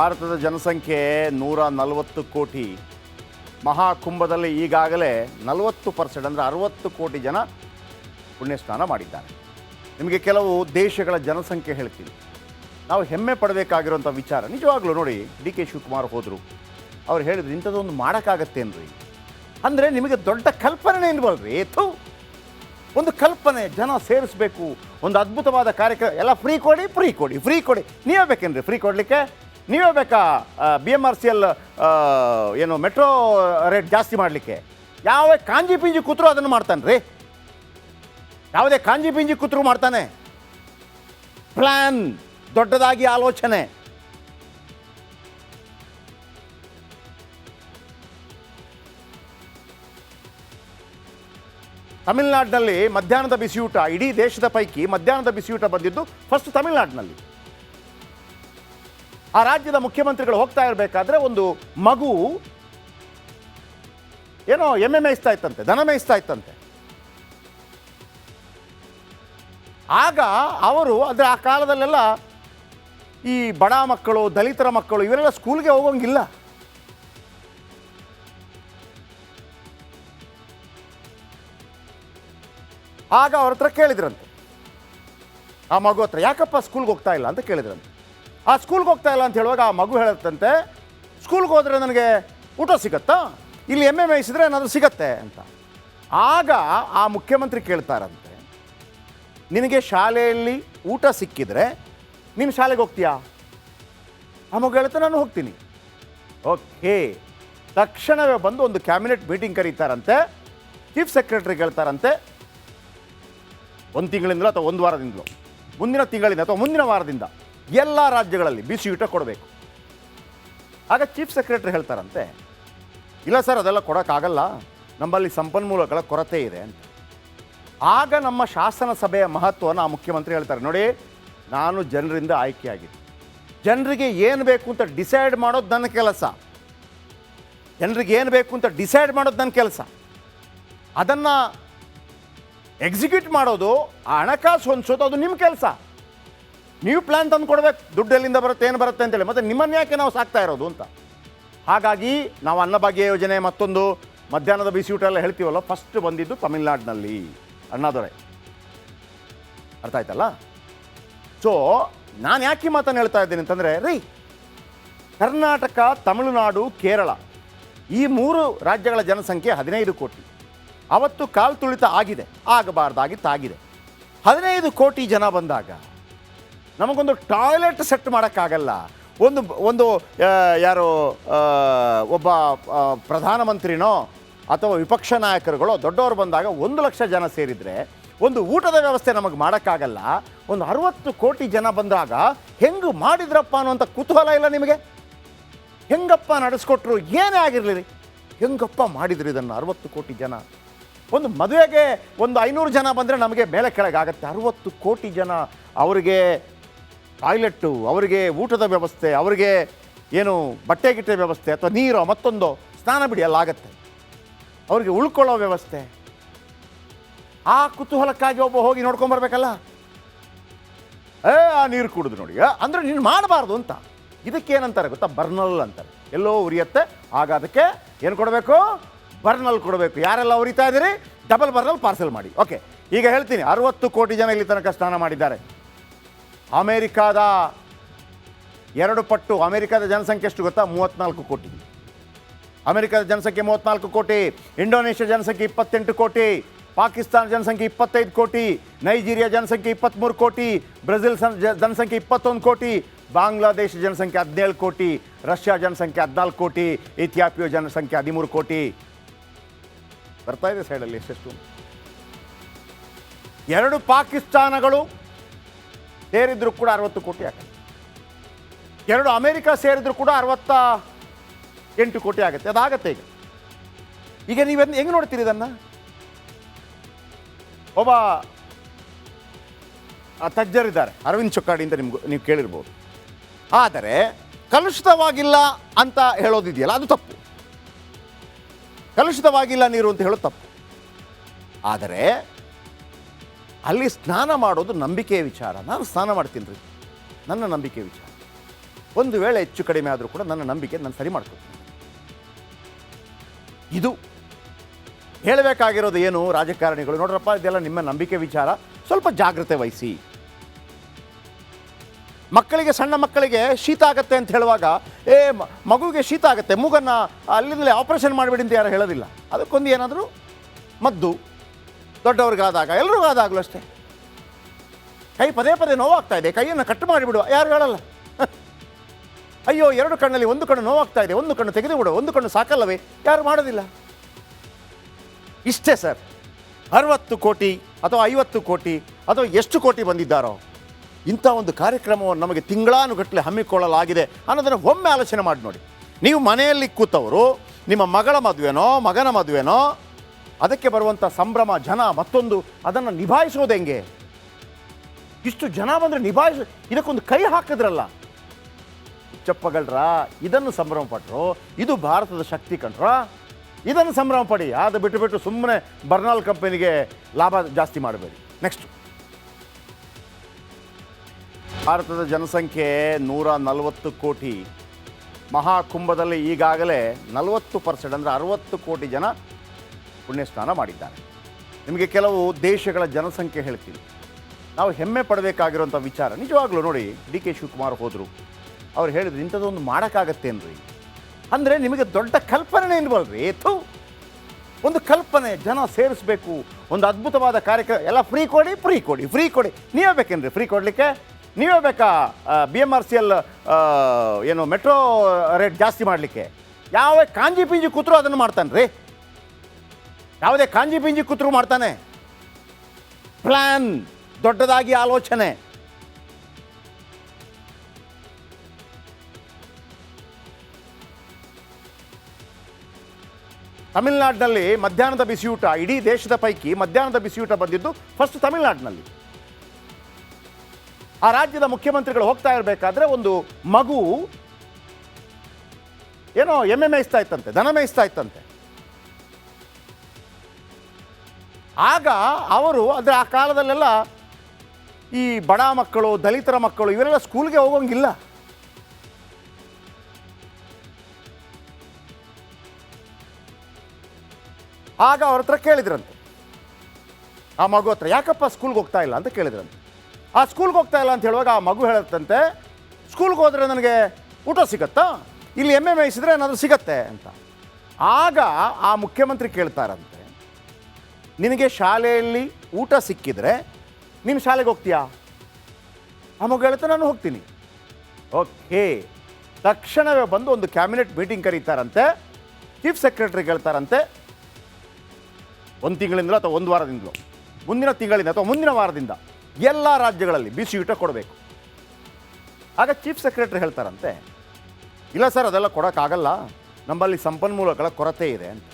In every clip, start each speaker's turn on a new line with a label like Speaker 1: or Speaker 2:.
Speaker 1: ಭಾರತದ ಜನಸಂಖ್ಯೆ ನೂರ ನಲವತ್ತು ಕೋಟಿ. ಮಹಾಕುಂಭದಲ್ಲಿ ಈಗಾಗಲೇ ನಲವತ್ತು ಪರ್ಸೆಂಟ್ ಅಂದರೆ ಅರವತ್ತು ಕೋಟಿ ಜನ ಪುಣ್ಯಸ್ನಾನ ಮಾಡಿದ್ದಾರೆ. ನಿಮಗೆ ಕೆಲವು ದೇಶಗಳ ಜನಸಂಖ್ಯೆ ಹೇಳ್ತೀನಿ. ನಾವು ಹೆಮ್ಮೆ ಪಡಬೇಕಾಗಿರುವಂಥ ವಿಚಾರ ನಿಜವಾಗ್ಲೂ ನೋಡಿ, ಡಿ ಕೆ ಶಿವಕುಮಾರ್ ಹೋದರು. ಅವ್ರು ಹೇಳಿದ್ರು, ಇಂಥದ್ದೊಂದು ಮಾಡೋಕ್ಕಾಗತ್ತೇನ್ರಿ ಅಂದರೆ. ನಿಮಗೆ ದೊಡ್ಡ ಕಲ್ಪನೆ ಇಲ್ವಲ್ರಿ? ಏತು ಒಂದು ಕಲ್ಪನೆ, ಜನ ಸೇರಿಸ್ಬೇಕು. ಒಂದು ಅದ್ಭುತವಾದ ಕಾರ್ಯಕ್ರಮ, ಎಲ್ಲ ಫ್ರೀ ಕೊಡಿ ಫ್ರೀ ಕೊಡಿ ಫ್ರೀ ಕೊಡಿ. ನೀವೇ ಬೇಕೇನ್ರಿ? ಫ್ರೀ ಕೊಡಲಿಕ್ಕೆ? ನೀವೇ ಬೇಕಾ B M R C L ಏನು ಮೆಟ್ರೋ ರೇಟ್ ಜಾಸ್ತಿ ಮಾಡಲಿಕ್ಕೆ? ಯಾವ ಕಾಂಜಿ ಪಿಂಜಿ ಕೂತ್ರು ಅದನ್ನು ಮಾಡ್ತಾನೆ ರೀ. ಯಾವುದೇ ಕಾಂಜಿ ಪಿಂಜಿ ಕೂತ್ರು ಮಾಡ್ತಾನೆ. ಪ್ಲ್ಯಾನ್ ದೊಡ್ಡದಾಗಿ ಆಲೋಚನೆ. ತಮಿಳುನಾಡಿನಲ್ಲಿ ಮಧ್ಯಾಹ್ನದ ಬಿಸಿಯೂಟ, ಇಡೀ ದೇಶದ ಪೈಕಿ ಮಧ್ಯಾಹ್ನದ ಬಿಸಿಯೂಟ ಬಂದಿದ್ದು ಫಸ್ಟ್ ತಮಿಳುನಾಡಿನಲ್ಲಿ. ಆ ರಾಜ್ಯದ ಮುಖ್ಯಮಂತ್ರಿಗಳು ಹೋಗ್ತಾ ಇರಬೇಕಾದ್ರೆ ಒಂದು ಮಗು ಏನೋ ಎಮ್ಮೆ ಮೇಯಿಸ್ತಾ ಇತ್ತಂತೆ, ದನ ಮೇಯಿಸ್ತಾ ಇತ್ತಂತೆ. ಆಗ ಅವರು ಅಂದರೆ ಆ ಕಾಲದಲ್ಲೆಲ್ಲ ಈ ಬಡ ಮಕ್ಕಳು, ದಲಿತರ ಮಕ್ಕಳು ಇವರೆಲ್ಲ ಸ್ಕೂಲ್ಗೆ ಹೋಗೋಂಗಿಲ್ಲ. ಆಗ ಅವ್ರ ಹತ್ರ ಕೇಳಿದ್ರಂತೆ. ಆ ಮಗು ಹತ್ರ, ಯಾಕಪ್ಪ ಸ್ಕೂಲ್ಗೆ ಹೋಗ್ತಾ ಇಲ್ಲ ಅಂತ ಕೇಳಿದ್ರಂತೆ. ಆ ಸ್ಕೂಲ್ಗೆ ಹೋಗ್ತಾ ಇಲ್ಲ ಅಂತ ಹೇಳುವಾಗ ಆ ಮಗು ಹೇಳುತ್ತಂತೆ, ಸ್ಕೂಲ್ಗೆ ಹೋದರೆ ನನಗೆ ಊಟ ಸಿಗತ್ತಾ? ಇಲ್ಲಿ ಎಂ ಎ ಮೇಯಿಸಿದ್ರೆ ಏನಾದರೂ ಸಿಗತ್ತೆ? ಅಂತ. ಆಗ ಆ ಮುಖ್ಯಮಂತ್ರಿ ಕೇಳ್ತಾರಂತೆ, ನಿನಗೆ ಶಾಲೆಯಲ್ಲಿ ಊಟ ಸಿಕ್ಕಿದ್ರೆ ನೀನು ಶಾಲೆಗೆ ಹೋಗ್ತೀಯಾ? ಆ ಮಗು ಹೇಳುತ್ತೆ ನಾನು ಹೋಗ್ತೀನಿ. ಓಕೆ. ತಕ್ಷಣವೇ ಬಂದು ಒಂದು ಕ್ಯಾಬಿನೆಟ್ ಮೀಟಿಂಗ್ ಕರೀತಾರಂತೆ, ಚೀಫ್ ಸೆಕ್ರೆಟರಿ ಹೇಳ್ತಾರಂತೆ ಒಂದು ತಿಂಗಳಿಂದಲೋ ಅಥವಾ ಒಂದು ವಾರದಿಂದಲೋ, ಮುಂದಿನ ತಿಂಗಳಿಂದ ಅಥವಾ ಮುಂದಿನ ವಾರದಿಂದ ಎಲ್ಲ ರಾಜ್ಯಗಳಲ್ಲಿ ಬಿಸಿ ಊಟ ಕೊಡಬೇಕು. ಆಗ ಚೀಫ್ ಸೆಕ್ರೆಟರಿ ಹೇಳ್ತಾರಂತೆ, ಇಲ್ಲ ಸರ್, ಅದೆಲ್ಲ ಕೊಡೋಕ್ಕಾಗಲ್ಲ, ನಮ್ಮಲ್ಲಿ ಸಂಪನ್ಮೂಲಗಳ ಕೊರತೆ ಇದೆ ಅಂತ. ಆಗ ನಮ್ಮ ಶಾಸನ ಸಭೆಯ ಮಹತ್ವನ ಆ ಮುಖ್ಯಮಂತ್ರಿ ಹೇಳ್ತಾರೆ. ನೋಡಿ, ನಾನು ಜನರಿಂದ ಆಯ್ಕೆಯಾಗಿದ್ದೆ. ಜನರಿಗೆ ಏನು ಬೇಕು ಅಂತ ಡಿಸೈಡ್ ಮಾಡೋದು ನನ್ನ ಕೆಲಸ. ಜನರಿಗೆ ಏನು ಬೇಕು ಅಂತ ಡಿಸೈಡ್ ಮಾಡೋದು ನನ್ನ ಕೆಲಸ. ಅದನ್ನು ಎಕ್ಸಿಕ್ಯೂಟ್ ಮಾಡೋದು ಆ ಹಣಕಾಸು ಹೊಂದಿಸೋದು, ಅದು ನಿಮ್ಮ ಕೆಲಸ. ನೀವು ಪ್ಲ್ಯಾನ್ ತಂದು ಕೊಡ್ಬೇಕು. ದುಡ್ಡು ಎಲ್ಲಿಂದ ಬರುತ್ತೆ, ಏನು ಬರುತ್ತೆ ಅಂತೇಳಿ ಮತ್ತು ನಿಮ್ಮನ್ನ ಯಾಕೆ ನಾವು ಸಾಕ್ತಾ ಇರೋದು ಅಂತ. ಹಾಗಾಗಿ ನಾವು ಅನ್ನಭಾಗ್ಯ ಯೋಜನೆ ಮತ್ತೊಂದು ಮಧ್ಯಾಹ್ನದ ಬಿಸಿ ಊಟ ಎಲ್ಲ ಹೇಳ್ತೀವಲ್ಲ ಫಸ್ಟ್ ಬಂದಿದ್ದು ತಮಿಳ್ನಾಡಿನಲ್ಲಿ. ಅಣ್ಣಾದೊರೆ ಅರ್ಥ ಆಯ್ತಲ್ಲ? ಸೊ ನಾನು ಯಾಕೆ ಮಾತನ್ನು ಹೇಳ್ತಾ ಇದ್ದೀನಿ ಅಂತಂದರೆ, ರೀ, ಕರ್ನಾಟಕ, ತಮಿಳುನಾಡು, ಕೇರಳ ಈ ಮೂರು ರಾಜ್ಯಗಳ ಜನಸಂಖ್ಯೆ ಹದಿನೈದು ಕೋಟಿ. ಅವತ್ತು ಕಾಲು ತುಳಿತ ಆಗಿದೆ ಆಗಬಾರ್ದಾಗಿತ್ತು ಆಗಿದೆ ಹದಿನೈದು ಕೋಟಿ ಜನ ಬಂದಾಗ ನಮಗೊಂದು ಟಾಯ್ಲೆಟ್ ಸೆಟ್ ಮಾಡೋಕ್ಕಾಗಲ್ಲ. ಒಂದು ಒಂದು ಯಾರು ಒಬ್ಬ ಪ್ರಧಾನಮಂತ್ರಿನೋ ಅಥವಾ ವಿಪಕ್ಷ ನಾಯಕರುಗಳೋ ದೊಡ್ಡವರು ಬಂದಾಗ ಒಂದು ಲಕ್ಷ ಜನ ಸೇರಿದರೆ ಒಂದು ಊಟದ ವ್ಯವಸ್ಥೆ ನಮಗೆ ಮಾಡೋಕ್ಕಾಗಲ್ಲ. ಒಂದು ಅರುವತ್ತು ಕೋಟಿ ಜನ ಬಂದಾಗ ಹೆಂಗೆ ಮಾಡಿದ್ರಪ್ಪ ಅನ್ನುವಂಥ ಕುತೂಹಲ ಇಲ್ಲ ನಿಮಗೆ? ಹೆಂಗಪ್ಪ ನಡೆಸ್ಕೊಟ್ರು ಏನೇ ಆಗಿರಲಿ ಹೆಂಗಪ್ಪ ಮಾಡಿದ್ರು ಇದನ್ನು ಅರವತ್ತು ಕೋಟಿ ಜನ? ಒಂದು ಮದುವೆಗೆ ಒಂದು ಐನೂರು ಜನ ಬಂದರೆ ನಮಗೆ ಮೇಲೆ ಕೆಳಗಾಗತ್ತೆ. ಅರವತ್ತು ಕೋಟಿ ಜನ ಅವರಿಗೆ ಟಾಯ್ಲೆಟ್ಟು, ಅವರಿಗೆ ಊಟದ ವ್ಯವಸ್ಥೆ, ಅವರಿಗೆ ಏನು ಬಟ್ಟೆ ಗಿಟ್ಟೆ ವ್ಯವಸ್ಥೆ ಅಥವಾ ನೀರು ಮತ್ತೊಂದು ಸ್ನಾನ ಬಿಡಿ ಅಲ್ಲಾಗತ್ತೆ ಅವರಿಗೆ ಉಳ್ಕೊಳ್ಳೋ ವ್ಯವಸ್ಥೆ. ಆ ಕುತೂಹಲಕ್ಕಾಗಿ ಒಬ್ಬ ಹೋಗಿ ನೋಡ್ಕೊಂಬರ್ಬೇಕಲ್ಲ ಏ, ಆ ನೀರು ಕುಡಿದು ನೋಡಿ. ಅಂದರೆ ನೀನು ಮಾಡಬಾರ್ದು ಅಂತ. ಇದಕ್ಕೇನಂತಾರೆ ಗೊತ್ತಾ? ಬರ್ನಲ್ ಅಂತಾರೆ. ಎಲ್ಲೋ ಉರಿಯತ್ತೆ, ಆಗ ಅದಕ್ಕೆ ಏನು ಕೊಡಬೇಕು? ಬರ್ನಲ್ ಕೊಡಬೇಕು. ಯಾರೆಲ್ಲ ಉರಿತಾ ಇದ್ದೀರಿ? ಡಬಲ್ ಬರ್ನಲ್ ಪಾರ್ಸೆಲ್ ಮಾಡಿ. ಓಕೆ, ಈಗ ಹೇಳ್ತೀನಿ. ಅರವತ್ತು ಕೋಟಿ ಜನ ಇಲ್ಲಿ ತನಕ ಸ್ನಾನ ಮಾಡಿದ್ದಾರೆ. ಅಮೇರಿಕಾದ ಎರಡು ಪಟ್ಟು, ಅಮೇರಿಕಾದ ಜನಸಂಖ್ಯೆ ಎಷ್ಟು ಗೊತ್ತಾ? ಮೂವತ್ತ್ನಾಲ್ಕು ಕೋಟಿ. ಅಮೆರಿಕದ ಜನಸಂಖ್ಯೆ ಮೂವತ್ತ್ನಾಲ್ಕು ಕೋಟಿ, ಇಂಡೋನೇಷ್ಯಾ ಜನಸಂಖ್ಯೆ ಇಪ್ಪತ್ತೆಂಟು ಕೋಟಿ, ಪಾಕಿಸ್ತಾನ ಜನಸಂಖ್ಯೆ ಇಪ್ಪತ್ತೈದು ಕೋಟಿ, ನೈಜೀರಿಯಾ ಜನಸಂಖ್ಯೆ ಇಪ್ಪತ್ತ್ಮೂರು ಕೋಟಿ, ಬ್ರೆಜಿಲ್ ಜನಸಂಖ್ಯೆ ಇಪ್ಪತ್ತೊಂದು ಕೋಟಿ, ಬಾಂಗ್ಲಾದೇಶ ಜನಸಂಖ್ಯೆ ಹದಿನೇಳು ಕೋಟಿ, ರಷ್ಯಾ ಜನಸಂಖ್ಯೆ ಹದಿನಾಲ್ಕು ಕೋಟಿ, ಇಥಿಯಾಪಿಯೋ ಜನಸಂಖ್ಯೆ ಹದಿಮೂರು ಕೋಟಿ. ಬರ್ತಾ ಇದೆ ಸೈಡಲ್ಲಿ ಎಷ್ಟೆಷ್ಟು? ಎರಡು ಪಾಕಿಸ್ತಾನಗಳು ಸೇರಿದ್ರು ಕೂಡ ಅರವತ್ತು ಕೋಟಿ ಆಗುತ್ತೆ. ಎರಡು ಅಮೆರಿಕ ಸೇರಿದ್ರು ಕೂಡ ಅರವತ್ತ ಎಂಟು ಕೋಟಿ ಆಗುತ್ತೆ. ಅದಾಗತ್ತೆ ಈಗ. ಈಗ ನೀವನ್ನ ಹೆಂಗೆ ನೋಡ್ತೀರಿ ಇದನ್ನು? ಒಬ್ಬ ತಜ್ಜರಿದ್ದಾರೆ. ಅರವಿಂದ್ ಚೊಕ್ಕಾಡಿ ಅಂತ ನಿಮ್ಗೆ ನೀವು ಕೇಳಿರ್ಬೋದು. ಆದರೆ, ಕಲುಷಿತವಾಗಿಲ್ಲ ಅಂತ ಹೇಳೋದಿದೆಯಲ್ಲ, ಅದು ತಪ್ಪು. ಕಲುಷಿತವಾಗಿಲ್ಲ ನೀರು ಅಂತ ಹೇಳೋದು ತಪ್ಪು. ಆದರೆ ಅಲ್ಲಿ ಸ್ನಾನ ಮಾಡೋದು ನಂಬಿಕೆಯ ವಿಚಾರ. ನಾನು ಸ್ನಾನ ಮಾಡ್ತೀನಿ ರೀ. ನನ್ನ ನಂಬಿಕೆ ವಿಚಾರ. ಒಂದು ವೇಳೆ ಹೆಚ್ಚು ಕಡಿಮೆ ಆದರೂ ಕೂಡ ನನ್ನ ನಂಬಿಕೆ ನಾನು ಸರಿ ಮಾಡ್ಕೊತೀನಿ ಇದು ಹೇಳಬೇಕಾಗಿರೋದು ಏನು ರಾಜಕಾರಣಿಗಳು? ನೋಡ್ರಪ್ಪ, ಇದೆಲ್ಲ ನಿಮ್ಮ ನಂಬಿಕೆ ವಿಚಾರ. ಸ್ವಲ್ಪ ಜಾಗ್ರತೆ ವಹಿಸಿ. ಮಕ್ಕಳಿಗೆ, ಸಣ್ಣ ಮಕ್ಕಳಿಗೆ ಶೀತ ಆಗತ್ತೆ ಅಂತ ಹೇಳುವಾಗ, ಏ ಮಗುವಿಗೆ ಶೀತ ಆಗುತ್ತೆ, ಮೂಗನ್ನು ಅಲ್ಲಿಂದಲೇ ಆಪರೇಷನ್ ಮಾಡಿಬಿಡಿ ಅಂತ ಯಾರು ಹೇಳೋದಿಲ್ಲ. ಅದಕ್ಕೊಂದು ಏನಾದರೂ ಮದ್ದು. ದೊಡ್ಡವ್ರಿಗಾದಾಗ ಎಲ್ರಿಗಾದಾಗಲೂ ಅಷ್ಟೇ. ಕೈ ಪದೇ ಪದೇ ನೋವಾಗ್ತಾ ಇದೆ, ಕೈಯನ್ನು ಕಟ್ ಮಾಡಿಬಿಡುವ ಯಾರು ಹೇಳಲ್ಲ. ಅಯ್ಯೋ, ಎರಡು ಕಣ್ಣಲ್ಲಿ ಒಂದು ಕಣ್ಣು ನೋವಾಗ್ತಾ ಇದೆ, ಒಂದು ಕಣ್ಣು ತೆಗೆದು ಬಿಡು ಒಂದು ಕಣ್ಣು ಸಾಕಲ್ಲವೇ, ಯಾರು ಮಾಡೋದಿಲ್ಲ. ಇಷ್ಟೇ ಸರ್, ಅರವತ್ತು ಕೋಟಿ ಅಥವಾ ಐವತ್ತು ಕೋಟಿ ಅಥವಾ ಎಷ್ಟು ಕೋಟಿ ಬಂದಿದ್ದಾರೋ, ಇಂಥ ಒಂದು ಕಾರ್ಯಕ್ರಮವನ್ನು ನಮಗೆ ತಿಂಗಳಾನುಗಟ್ಟಲೆ ಹಮ್ಮಿಕೊಳ್ಳಲಾಗಿದೆ ಅನ್ನೋದನ್ನು ಒಮ್ಮೆ ಆಲೋಚನೆ ಮಾಡಿ ನೋಡಿ. ನೀವು ಮನೆಯಲ್ಲಿ ಕೂತವರು, ನಿಮ್ಮ ಮಗಳ ಮದುವೆನೋ, ಮಗನ ಮದುವೆನೋ ಅದಕ್ಕೆ ಬರುವಂಥ ಸಂಭ್ರಮ ಜನ ಮತ್ತೊಂದು ಅದನ್ನು ನಿಭಾಯಿಸೋದು ಹೆಂಗೆ? ಇಷ್ಟು ಜನ ಬಂದರೆ ನಿಭಾಯಿಸ, ಇದಕ್ಕೊಂದು ಕೈ ಹಾಕಿದ್ರಲ್ಲ. ಚಪ್ಪಗಳ್ರ, ಇದನ್ನು ಸಂಭ್ರಮ ಪಟ್ಟರು ಇದು ಭಾರತದ ಶಕ್ತಿ ಕಂಡ್ರ? ಇದನ್ನು ಸಂಭ್ರಮ ಪಡಿ, ಅದು ಬಿಟ್ಟು ಬಿಟ್ಟು ಸುಮ್ಮನೆ ಬರ್ನಾಲ್ ಕಂಪನಿಗೆ ಲಾಭ ಜಾಸ್ತಿ ಮಾಡಬೇಡಿ. ನೆಕ್ಸ್ಟ್ ಭಾರತದ ಜನಸಂಖ್ಯೆ ನೂರ ನಲವತ್ತು ಕೋಟಿ. ಮಹಾಕುಂಭದಲ್ಲಿ ಈಗಾಗಲೇ ನಲವತ್ತು ಪರ್ಸೆಂಟ್ ಅಂದರೆ ಅರವತ್ತು ಕೋಟಿ ಜನ ಪುಣ್ಯಸ್ನಾನ ಮಾಡಿದ್ದಾರೆ. ನಿಮಗೆ ಕೆಲವು ದೇಶಗಳ ಜನಸಂಖ್ಯೆ ಹೇಳ್ತೀನಿ. ನಾವು ಹೆಮ್ಮೆ ಪಡಬೇಕಾಗಿರುವಂಥ ವಿಚಾರ, ನಿಜವಾಗ್ಲೂ ನೋಡಿ, ಡಿ ಕೆ ಶಿವಕುಮಾರ್ ಹೋದರು. ಅವ್ರು ಹೇಳಿದ್ರು, ಇಂಥದ್ದೊಂದು ಮಾಡೋಕ್ಕಾಗತ್ತೇನ್ರಿ ಅಂದರೆ. ನಿಮಗೆ ದೊಡ್ಡ ಕಲ್ಪನೆ ಇಲ್ವಲ್ರಿ? ಏತು ಒಂದು ಕಲ್ಪನೆ, ಜನ ಸೇರಿಸ್ಬೇಕು, ಒಂದು ಅದ್ಭುತವಾದ ಕಾರ್ಯಕ್ರಮ, ಎಲ್ಲ ಫ್ರೀ ಕೊಡಿ ಫ್ರೀ ಕೊಡಿ ಫ್ರೀ ಕೊಡಿ. ನೀವೇ ಬೇಕೇನ್ರಿ ಫ್ರೀ ಕೊಡಲಿಕ್ಕೆ? ನೀವೇ ಬೇಕಾ B M R C L ಏನು, ಮೆಟ್ರೋ ರೇಟ್ ಜಾಸ್ತಿ ಮಾಡಲಿಕ್ಕೆ? ಯಾವ ಕಾಂಜಿ ಪಿಂಜಿ ಕೂತರೂ ಅದನ್ನು ಮಾಡ್ತಾನೆ ರೀ ಯಾವುದೇ ಕಾಂಜಿ ಪಿಂಜಿ ಕೂತ್ರು ಮಾಡ್ತಾನೆ. ಪ್ಲಾನ್, ದೊಡ್ಡದಾಗಿ ಆಲೋಚನೆ. ತಮಿಳುನಾಡಿನಲ್ಲಿ ಮಧ್ಯಾಹ್ನದ ಬಿಸಿಯೂಟ, ಇಡೀ ದೇಶದ ಪೈಕಿ ಮಧ್ಯಾಹ್ನದ ಬಿಸಿಯೂಟ ಬಂದಿದ್ದು ಫಸ್ಟ್ ತಮಿಳುನಾಡಿನಲ್ಲಿ. ಆ ರಾಜ್ಯದ ಮುಖ್ಯಮಂತ್ರಿಗಳು ಹೋಗ್ತಾ ಇರಬೇಕಾದ್ರೆ ಒಂದು ಮಗು ಏನೋ ಎಮ್ಮೆ ಮೇಯಿಸ್ತಾ ಇತ್ತಂತೆ, ದನ ಮೇಯಿಸ್ತಾ ಇತ್ತಂತೆ. ಆಗ ಅವರು ಅಂದರೆ ಆ ಕಾಲದಲ್ಲೆಲ್ಲ ಈ ಬಡ ಮಕ್ಕಳು, ದಲಿತರ ಮಕ್ಕಳು ಇವರೆಲ್ಲ ಸ್ಕೂಲ್ಗೆ ಹೋಗೋಂಗಿಲ್ಲ. ಆಗ ಅವ್ರ ಹತ್ರ ಕೇಳಿದ್ರಂತೆ. ಆ ಮಗು ಹತ್ರ, ಯಾಕಪ್ಪ ಸ್ಕೂಲ್ಗೆ ಹೋಗ್ತಾ ಇಲ್ಲ? ಅಂತ ಕೇಳಿದ್ರಂತೆ. ಆ ಸ್ಕೂಲ್ಗೆ ಹೋಗ್ತಾ ಇಲ್ಲ ಅಂತ ಹೇಳುವಾಗ ಆ ಮಗು ಹೇಳುತ್ತಂತೆ, ಸ್ಕೂಲ್ಗೆ ಹೋದರೆ ನನಗೆ ಊಟ ಸಿಗತ್ತಾ? ಇಲ್ಲಿ ಎಮ್ಮೆ ಮೇಯಿಸಿದ್ರೆ ಏನಾದರೂ ಸಿಗತ್ತೆ? ಅಂತ. ಆಗ ಆ ಮುಖ್ಯಮಂತ್ರಿ ಕೇಳ್ತಾರಂತೆ. ನಿನಗೆ ಶಾಲೆಯಲ್ಲಿ ಊಟ ಸಿಕ್ಕಿದ್ರೆ ನೀನು ಶಾಲೆಗೆ ಹೋಗ್ತೀಯಾ? ಆ ಮಗು ಹೇಳ್ತಾ ನಾನು ಹೋಗ್ತೀನಿ. ಓಕೆ. ತಕ್ಷಣವೇ ಬಂದು ಒಂದು ಕ್ಯಾಬಿನೆಟ್ ಮೀಟಿಂಗ್ ಕರೀತಾರಂತೆ. ಚೀಫ್ ಸೆಕ್ರೆಟರಿ ಹೇಳ್ತಾರಂತೆ ಒಂದು ತಿಂಗಳಿಂದಲೋ ಅಥವಾ ಒಂದು ವಾರದಿಂದಲೋ? ಮುಂದಿನ ತಿಂಗಳಿಂದ ಅಥವಾ ಮುಂದಿನ ವಾರದಿಂದ? ಎಲ್ಲ ರಾಜ್ಯಗಳಲ್ಲಿ ಬಿಸಿ ಊಟ ಕೊಡಬೇಕು. ಆಗ ಚೀಫ್ ಸೆಕ್ರೆಟರಿ ಹೇಳ್ತಾರಂತೆ, ಇಲ್ಲ ಸರ್, ಅದೆಲ್ಲ ಕೊಡೋಕ್ಕಾಗಲ್ಲ. ನಮ್ಮಲ್ಲಿ ಸಂಪನ್ಮೂಲಗಳ ಕೊರತೆ ಇದೆ ಅಂತ.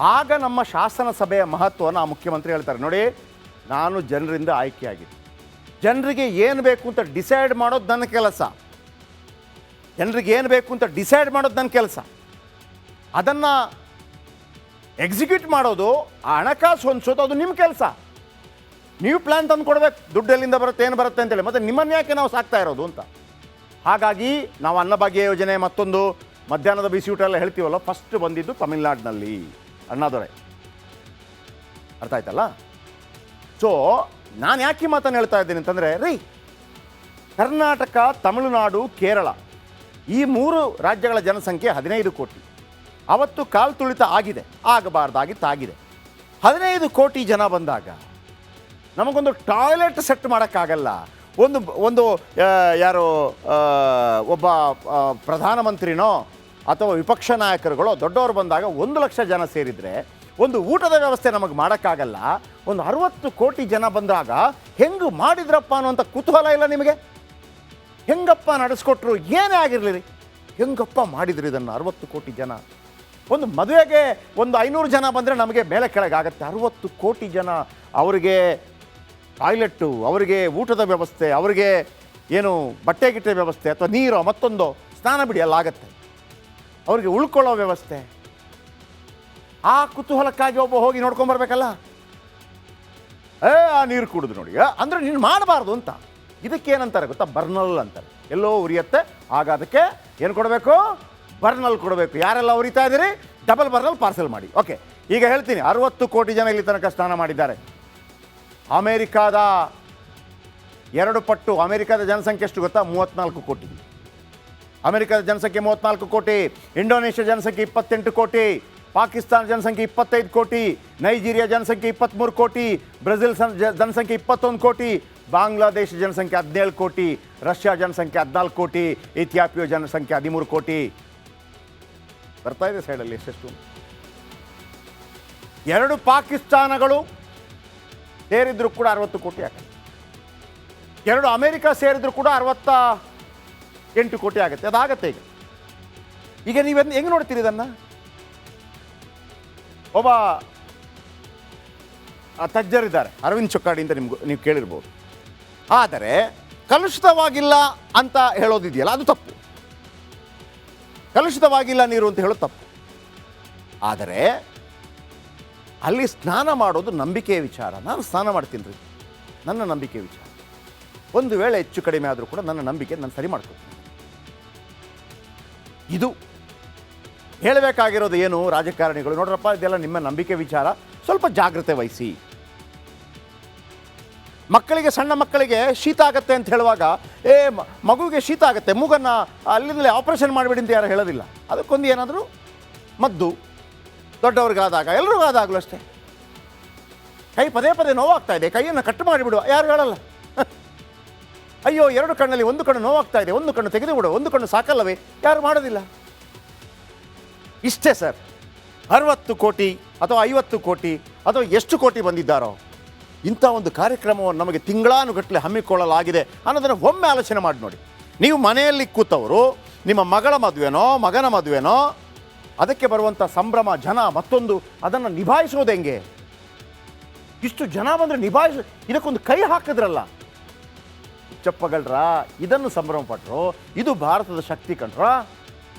Speaker 1: ಆಗ ನಮ್ಮ ಶಾಸನ ಸಭೆಯ ಮಹತ್ವವನ್ನು ಆ ಮುಖ್ಯಮಂತ್ರಿ ಹೇಳ್ತಾರೆ. ನೋಡಿ, ನಾನು ಜನರಿಂದ ಆಯ್ಕೆಯಾಗಿದ್ದೆ. ಜನರಿಗೆ ಏನು ಬೇಕು ಅಂತ ಡಿಸೈಡ್ ಮಾಡೋದು ನನ್ನ ಕೆಲಸ. ಜನರಿಗೆ ಏನು ಬೇಕು ಅಂತ ಡಿಸೈಡ್ ಮಾಡೋದು ನನ್ನ ಕೆಲಸ. ಅದನ್ನು ಎಕ್ಸಿಕ್ಯೂಟ್ ಮಾಡೋದು, ಆ ಹಣಕಾಸು ಹೊಂದಿಸೋದು ಅದು ನಿಮ್ಮ ಕೆಲಸ. ನೀವು ಪ್ಲ್ಯಾನ್ ತಂದು ಕೊಡಬೇಕು, ದುಡ್ಡು ಎಲ್ಲಿಂದ ಬರುತ್ತೆ, ಏನು ಬರುತ್ತೆ ಅಂತೇಳಿ. ಮತ್ತು ನಿಮ್ಮನ್ನು ಯಾಕೆ ನಾವು ಸಾಕ್ತಾ ಇರೋದು ಅಂತ. ಹಾಗಾಗಿ ನಾವು ಅನ್ನಭಾಗ್ಯ ಯೋಜನೆ ಮತ್ತೊಂದು ಮಧ್ಯಾಹ್ನದ ಬಿಸಿ ಊಟ ಎಲ್ಲ ಹೇಳ್ತೀವಲ್ಲ ಫಸ್ಟ್ ಬಂದಿದ್ದು ತಮಿಳ್ನಾಡಿನಲ್ಲಿ. ಅಣ್ಣಾದೊರೆ ಅರ್ಥ ಆಯ್ತಲ್ಲ? ಸೊ ನಾನು ಯಾಕೆ ಮಾತನ್ನು ಹೇಳ್ತಾ ಇದ್ದೀನಿ ಅಂತಂದರೆ, ರೀ, ಕರ್ನಾಟಕ, ತಮಿಳುನಾಡು, ಕೇರಳ ಈ ಮೂರು ರಾಜ್ಯಗಳ ಜನಸಂಖ್ಯೆ ಹದಿನೈದು ಕೋಟಿ. ಅವತ್ತು ಕಾಲು ತುಳಿತ ಆಗಿದೆ ಆಗಬಾರ್ದಾಗಿತ್ತು ತಾಗಿದೆ. ಹದಿನೈದು ಕೋಟಿ ಜನ ಬಂದಾಗ ನಮಗೊಂದು ಟಾಯ್ಲೆಟ್ ಸೆಟ್ ಮಾಡೋಕ್ಕಾಗಲ್ಲ. ಒಂದು ಒಂದು ಯಾರು ಒಬ್ಬ ಪ್ರಧಾನಮಂತ್ರಿನೋ ಅಥವಾ ವಿಪಕ್ಷ ನಾಯಕರುಗಳು, ದೊಡ್ಡವರು ಬಂದಾಗ ಒಂದು ಲಕ್ಷ ಜನ ಸೇರಿದರೆ, ಒಂದು ಊಟದ ವ್ಯವಸ್ಥೆ ನಮಗೆ ಮಾಡೋಕ್ಕಾಗಲ್ಲ, ಒಂದು ಅರುವತ್ತು ಕೋಟಿ ಜನ ಬಂದಾಗ ಹೆಂಗೆ ಮಾಡಿದ್ರಪ್ಪ ಅನ್ನೋಂಥ ಕುತೂಹಲ ಇಲ್ಲ ನಿಮಗೆ? ಹೆಂಗಪ್ಪ ನಡೆಸ್ಕೊಟ್ರು, ಏನೇ ಆಗಿರಲಿ ಹೆಂಗಪ್ಪ ಮಾಡಿದ್ರು ಇದನ್ನು ಅರವತ್ತು ಕೋಟಿ ಜನ? ಒಂದು ಮದುವೆಗೆ ಒಂದು ಐನೂರು ಜನ ಬಂದರೆ ನಮಗೆ ಮೇಲೆ ಕೆಳಗಾಗತ್ತೆ. ಅರವತ್ತು ಕೋಟಿ ಜನ ಅವರಿಗೆ ಟಾಯ್ಲೆಟ್ಟು, ಅವರಿಗೆ ಊಟದ ವ್ಯವಸ್ಥೆ, ಅವರಿಗೆ ಏನು ಬಟ್ಟೆ ಗಿಟ್ಟೆ ವ್ಯವಸ್ಥೆ ಅಥವಾ ನೀರು ಮತ್ತೊಂದು, ಸ್ನಾನ ಬಿಡಿ ಎಲ್ಲ ಆಗತ್ತೆ. ಅವರಿಗೆ ಉಳ್ಕೊಳ್ಳೋ ವ್ಯವಸ್ಥೆ. ಆ ಕುತೂಹಲಕ್ಕಾಗಿ ಒಬ್ಬ ಹೋಗಿ ನೋಡ್ಕೊಂಬರ್ಬೇಕಲ್ಲ ಏ, ಆ ನೀರು ಕುಡಿದು ನೋಡಿ. ಅಂದ್ರೆ ನೀನು ಮಾಡಬಾರ್ದು ಅಂತ. ಇದಕ್ಕೆ ಏನಂತಾರೆ ಗೊತ್ತಾ? ಬರ್ನಲ್ ಅಂತಾರೆ. ಎಲ್ಲೋ ಉರಿಯತ್ತೆ, ಆಗ ಅದಕ್ಕೆ ಏನು ಕೊಡಬೇಕು? ಬರ್ನಲ್ ಕೊಡಬೇಕು. ಯಾರೆಲ್ಲ ಉರಿತಾ ಇದ್ದೀರಿ? ಡಬಲ್ ಬರ್ನಲ್ ಪಾರ್ಸೆಲ್ ಮಾಡಿ. ಓಕೆ, ಈಗ ಹೇಳ್ತೀನಿ. ಅರವತ್ತು ಕೋಟಿ ಜನ ಇಲ್ಲಿ ತನಕ ಸ್ನಾನ ಮಾಡಿದ್ದಾರೆ. ಅಮೇರಿಕಾದ ಎರಡು ಪಟ್ಟು, ಅಮೇರಿಕಾದ ಜನಸಂಖ್ಯೆ ಎಷ್ಟು ಗೊತ್ತಾ? ಮೂವತ್ತ್ನಾಲ್ಕು ಕೋಟಿ. ಅಮೆರಿಕದ ಜನಸಂಖ್ಯೆ ಮೂವತ್ತ್ನಾಲ್ಕು ಕೋಟಿ, ಇಂಡೋನೇಷ್ಯಾ ಜನಸಂಖ್ಯೆ ಇಪ್ಪತ್ತೆಂಟು ಕೋಟಿ, ಪಾಕಿಸ್ತಾನ ಜನಸಂಖ್ಯೆ ಇಪ್ಪತ್ತೈದು ಕೋಟಿ, ನೈಜೀರಿಯಾ ಜನಸಂಖ್ಯೆ ಇಪ್ಪತ್ತ್ಮೂರು ಕೋಟಿ, ಬ್ರೆಜಿಲ್ ಜನಸಂಖ್ಯೆ ಇಪ್ಪತ್ತೊಂದು ಕೋಟಿ, ಬಾಂಗ್ಲಾದೇಶ ಜನಸಂಖ್ಯೆ ಹದಿನೇಳು ಕೋಟಿ, ರಷ್ಯಾ ಜನಸಂಖ್ಯೆ ಹದಿನಾಲ್ಕು ಕೋಟಿ, ಇಥಿಯಾಪಿಯಾ ಜನಸಂಖ್ಯೆ ಹದಿಮೂರು ಕೋಟಿ. ಬರ್ತಾ ಇದೆ ಸೈಡಲ್ಲಿ ಎಷ್ಟೆಷ್ಟು? ಎರಡು ಪಾಕಿಸ್ತಾನಗಳು ಸೇರಿದ್ರು ಕೂಡ ಅರವತ್ತು ಕೋಟಿ ಆಗುತ್ತೆ ಎರಡು ಅಮೆರಿಕ ಸೇರಿದ್ರು ಕೂಡ ಅರವತ್ತ ಎಂಟು ಕೋಟಿ ಆಗುತ್ತೆ ಅದಾಗತ್ತೆ ಈಗ. ಈಗ ನೀವೆಂದು ಹೆಂಗೆ ನೋಡ್ತೀರಿ ಇದನ್ನು? ಒಬ್ಬ ಆ, ತಜ್ಞರಿದ್ದಾರೆ ಅರವಿಂದ್ ಚೊಕ್ಕಾಡಿ ಅಂತ ನಿಮ್ಗೆ ನೀವು ಕೇಳಿರ್ಬೋದು. ಆದರೆ ಕಲುಷಿತವಾಗಿಲ್ಲ ಅಂತ ಹೇಳೋದಿದೆಯಲ್ಲ ಅದು ತಪ್ಪು. ಕಲುಷಿತವಾಗಿಲ್ಲ ನೀರು ಅಂತ ಹೇಳೋದು ತಪ್ಪು. ಆದರೆ ಅಲ್ಲಿ ಸ್ನಾನ ಮಾಡೋದು ನಂಬಿಕೆಯ ವಿಚಾರ. ನಾನು ಸ್ನಾನ ಮಾಡ್ತೀನಿ ನನ್ನ ನಂಬಿಕೆ ವಿಚಾರ. ಒಂದು ವೇಳೆ ಹೆಚ್ಚು ಕಡಿಮೆ ಆದರೂ ಕೂಡ ನನ್ನ ನಂಬಿಕೆ ನಾನು ಸರಿ ಮಾಡ್ಕೊತೀನಿ ಇದು ಹೇಳಬೇಕಾಗಿರೋದು ಏನು ರಾಜಕಾರಣಿಗಳು? ನೋಡ್ರಪ್ಪ, ಇದೆಲ್ಲ ನಿಮ್ಮ ನಂಬಿಕೆ ವಿಚಾರ. ಸ್ವಲ್ಪ ಜಾಗ್ರತೆ ವಹಿಸಿ. ಮಕ್ಕಳಿಗೆ, ಸಣ್ಣ ಮಕ್ಕಳಿಗೆ ಶೀತ ಆಗತ್ತೆ ಅಂತ ಹೇಳುವಾಗ, ಏ ಮಗುವಿಗೆ ಶೀತ ಆಗುತ್ತೆ, ಮೂಗನ್ನು ಅಲ್ಲಿಂದಲೇ ಆಪರೇಷನ್ ಮಾಡಿಬಿಡಿ ಅಂತ ಯಾರು ಹೇಳೋದಿಲ್ಲ. ಅದಕ್ಕೊಂದು ಏನಾದರೂ ಮದ್ದು, ದೊಡ್ಡವ್ರಿಗಾದಾಗ, ಎಲ್ರಿಗೂ ಆದಾಗಲೂ ಅಷ್ಟೇ. ಕೈ ಪದೇ ಪದೇ ನೋವಾಗ್ತಾ ಇದೆ, ಕೈಯನ್ನು ಕಟ್ ಮಾಡಿಬಿಡುವ ಯಾರು ಹೇಳಲ್ಲ. ಅಯ್ಯೋ, ಎರಡು ಕಣ್ಣಲ್ಲಿ ಒಂದು ಕಣ್ಣು ನೋವಾಗ್ತಾ ಇದೆ, ಒಂದು ಕಣ್ಣು ತೆಗೆದು ಬಿಡು ಒಂದು ಕಣ್ಣು ಸಾಕಲ್ಲವೇ? ಯಾರು ಮಾಡೋದಿಲ್ಲ. ಇಷ್ಟೇ ಸರ್. ಅರವತ್ತು ಕೋಟಿ ಅಥವಾ ಐವತ್ತು ಕೋಟಿ ಅಥವಾ ಎಷ್ಟು ಕೋಟಿ ಬಂದಿದ್ದಾರೋ, ಇಂಥ ಒಂದು ಕಾರ್ಯಕ್ರಮವನ್ನು ನಮಗೆ ತಿಂಗಳಾನುಗಟ್ಟಲೆ ಹಮ್ಮಿಕೊಳ್ಳಲಾಗಿದೆ ಅನ್ನೋದನ್ನು ಒಮ್ಮೆ ಆಲೋಚನೆ ಮಾಡಿ ನೋಡಿ. ನೀವು ಮನೆಯಲ್ಲಿ ಕೂತವರು, ನಿಮ್ಮ ಮಗಳ ಮದುವೆನೋ, ಮಗನ ಮದುವೆನೋ, ಅದಕ್ಕೆ ಬರುವಂಥ ಸಂಭ್ರಮ, ಜನ, ಮತ್ತೊಂದು, ಅದನ್ನು ನಿಭಾಯಿಸೋದು ಹೆಂಗೆ? ಇಷ್ಟು ಜನ ಬಂದರೆ ನಿಭಾಯಿಸ ಇದಕ್ಕೊಂದು ಕೈ ಹಾಕಿದ್ರಲ್ಲ. ಚಪ್ಪಗಳ್ರ? ಇದನ್ನು ಸಂಭ್ರಮ ಪಟ್ಟರು ಇದು ಭಾರತದ ಶಕ್ತಿ ಕಂಡ್ರ?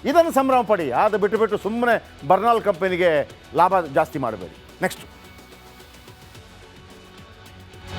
Speaker 1: ಇದನ್ನು ಸಂಭ್ರಮ ಪಡಿ ಅದು ಬಿಟ್ಟು ಬಿಟ್ಟು ಸುಮ್ಮನೆ ಬರ್ನಾಲ್ ಕಂಪನಿಗೆ ಲಾಭ ಜಾಸ್ತಿ ಮಾಡಬೇಡಿ. ನೆಕ್ಸ್ಟ್